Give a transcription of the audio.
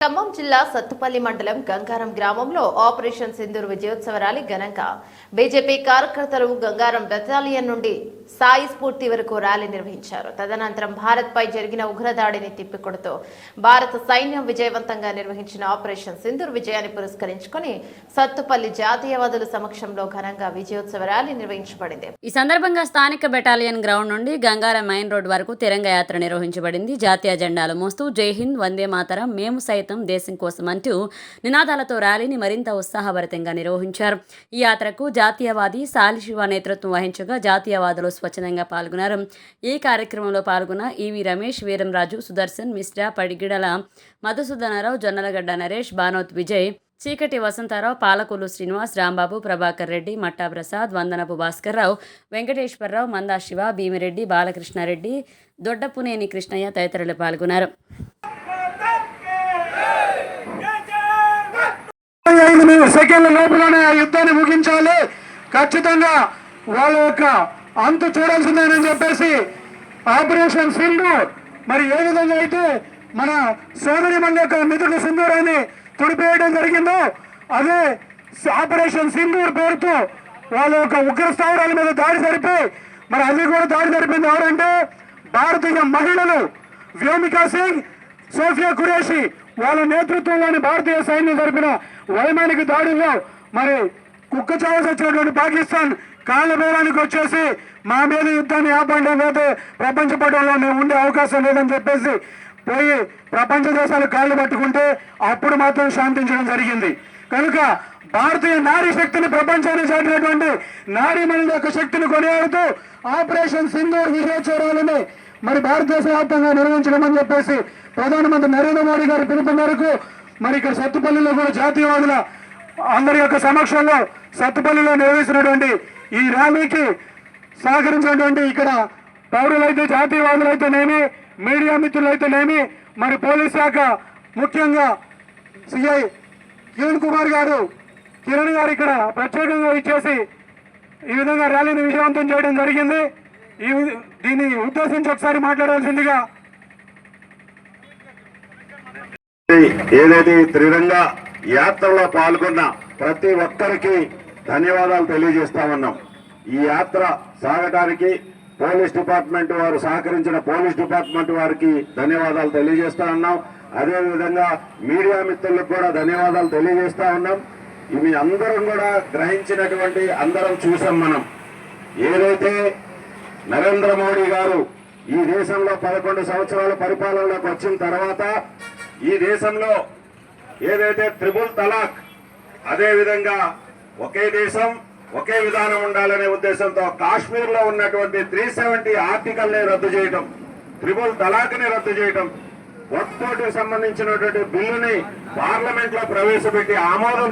ఖమ్మం జిల్లా సత్తుపల్లి మండలం గంగారం గ్రామంలో ఆపరేషన్ సింధూర్ విజయోత్సవ ర్యాలీ ఘనంగా. బీజేపీ కార్యకర్తలు గంగారం బెటాలియన్ నుండి సాయి స్ఫూర్తి వరకు ర్యాలీ నిర్వహించారు. తదనంతరం భారత్పై జరిగిన ఉగ్రదాడిని తిప్పికొడుతూ భారత సైన్యం విజయవంతంగా నిర్వహించిన ఆపరేషన్ సింధూర్ విజయాన్ని పురస్కరించుకొని సత్తుపల్లి జాతీయవాదుల సమక్షంలో ఘనంగా విజయోత్సవ ర్యాలీ నిర్వహించబడింది. ఈ సందర్భంగా స్థానిక బెటాలియన్ గ్రౌండ్ నుండి గంగారం మెయిన్ రోడ్ వరకు తిరంగ యాత్ర నిర్వహించబడింది. జాతీయ జెండాలు మోస్తూ జై హింద్ వందే మాతరం మేము సైతం దేశం కోసం అంటూ నినాదాలతో ర్యాలీని మరింత ఉత్సాహభరితంగా నిర్వహించారు. ఈ యాత్రకు జాతీయవాది సాలిశివ నేతృత్వం వహించగా జాతీయవాదులు స్వచ్ఛందంగా పాల్గొన్నారు. ఈ కార్యక్రమంలో పాల్గొన్న ఈవి రమేష్ వీరంరాజు సుదర్శన్ మిశ్రా పడిగిడల మధుసూదనరావు జొన్నలగడ్డ నరేష్ బానోత్ విజయ్ చీకటి వసంతరావు పాలకొల్లు శ్రీనివాస్ రాంబాబు ప్రభాకర్ రెడ్డి మట్టా ప్రసాద్ వందనపు భాస్కర్రావు వెంకటేశ్వరరావు మందా శివ భీమిరెడ్డి బాలకృష్ణారెడ్డి దొడ్డపునేని కృష్ణయ్య తదితరులు పాల్గొన్నారు. ఐదు సెకండ్ల లోపలనే ఆ యుద్ధాన్ని ముగించాలి. ఖచ్చితంగా వాళ్ళ యొక్క అంతు చూడాల్సిందేనని చెప్పేసి ఆపరేషన్ సింధు మరి ఏ విధంగా అయితే మన సోదరి మన యొక్క మిథున సింధూరాన్ని తుడిపేయడం జరిగిందో అదే ఆపరేషన్ సింధూర్ పేరుతో వాళ్ళ యొక్క ఉగ్ర స్థావరాల మీద దాడి జరిపి మరి అది కూడా దాడి జరిపింది ఎవరంటే భారతీయ మహిళలు వ్యోమికా సింగ్ సోఫియా ఖురేషి. వాళ్ళ నేతృత్వంలోని భారతీయ సైన్యం జరిపిన వైమానిక దాడుల్లో మరి కుక్క చావాల్సి వచ్చినటువంటి పాకిస్తాన్ కాళ్ళ బేరానికి వచ్చేసి మా మీద యుద్ధాన్ని ఆపండి లేకపోతే ప్రపంచ పటంలో మేము ఉండే అవకాశం లేదని చెప్పేసి పోయి ప్రపంచ దేశాలు కాళ్ళు పట్టుకుంటే అప్పుడు మాత్రం శాంతించడం జరిగింది. కనుక భారతీయ నారీ శక్తిని ప్రపంచానికి చాటినటువంటి నారీ మనుల యొక్క శక్తిని కొనియాడుతూ ఆపరేషన్ సింధూర్ విజయోత్సవాలని మరి భారతదేశ వ్యాప్తంగా నిర్వహించడం అని చెప్పేసి ప్రధానమంత్రి నరేంద్ర మోడీ గారి పిలుపు మేరకు మరి ఇక్కడ సత్తుపల్లిలో కూడా జాతీయవాదుల అందరి యొక్క సమక్షంలో సత్తుపల్లిలో నిర్వహిస్తున్నటువంటి ఈ ర్యాలీకి సహకరించినటువంటి ఇక్కడ పౌరులైతే జాతీయవాదులైతేనేమి మీడియా మిత్రులైతేనేమి మరి పోలీస్ శాఖ ముఖ్యంగా సిఐ కిరణ్ కుమార్ గారు కిరణ్ గారు ఇక్కడ ప్రత్యేకంగా ఇచ్చేసి ఈ విధంగా ర్యాలీని విజయవంతం చేయడం జరిగింది. ఈ దీన్ని ఉద్దేశించి ఒకసారి మాట్లాడాల్సిందిగా ఏదైతే త్రిరంగ యాత్రలో పాల్గొన్న ప్రతి ఒక్కరికి ధన్యవాదాలు తెలియజేస్తా ఉన్నాం. ఈ యాత్ర సాగటానికి పోలీస్ డిపార్ట్మెంట్ వారు సహకరించిన పోలీస్ డిపార్ట్మెంట్ వారికి ధన్యవాదాలు తెలియజేస్తా ఉన్నాం. అదేవిధంగా మీడియా మిత్రులకు కూడా ధన్యవాదాలు తెలియజేస్తా ఉన్నాం. ఇవి అందరం కూడా గ్రహించినటువంటి అందరం చూసాం మనం. ఏదైతే నరేంద్ర మోడీ గారు ఈ దేశంలో పదకొండు సంవత్సరాల పరిపాలనలోకి వచ్చిన తర్వాత ఈ దేశంలో ఏదైతే త్రిబుల్ తలాక్ అదే విధంగా ఒకే దేశం ఒకే విధానం ఉండాలనే ఉద్దేశంతో కాశ్మీర్లో ఉన్నటువంటి త్రీ సెవెంటీ ఆర్టికల్ని రద్దు చేయటం త్రిబుల్ తలాక్ని రద్దు చేయటం వర్క్ సంబంధించినటువంటి బిల్లుని పార్లమెంట్లో ప్రవేశపెట్టి ఆమోదం